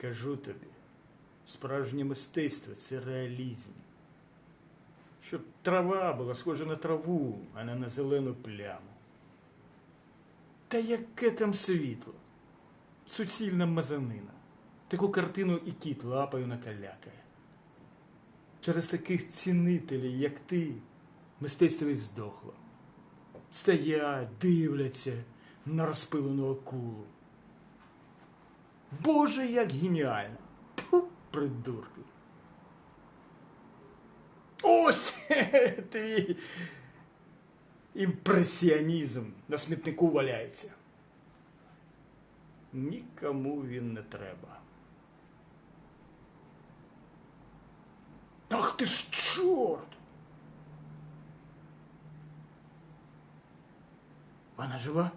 Кажу тобі, справжнє мистецтво це реалізм. Щоб трава була схожа на траву, а не на зелену пляму. Та яке там світло? Суцільна мазанина. Таку картину і кіт лапою накалякає. Через таких цінителів, як ти, мистецтво і здохло. Стоять, дивляться на розпилену акулу. Боже, як геніально! Тьфу, придурки. Ось твій імпресіонізм на смітнику валяється. Нікому він не треба. Ах ти ж чорт! Вона жива?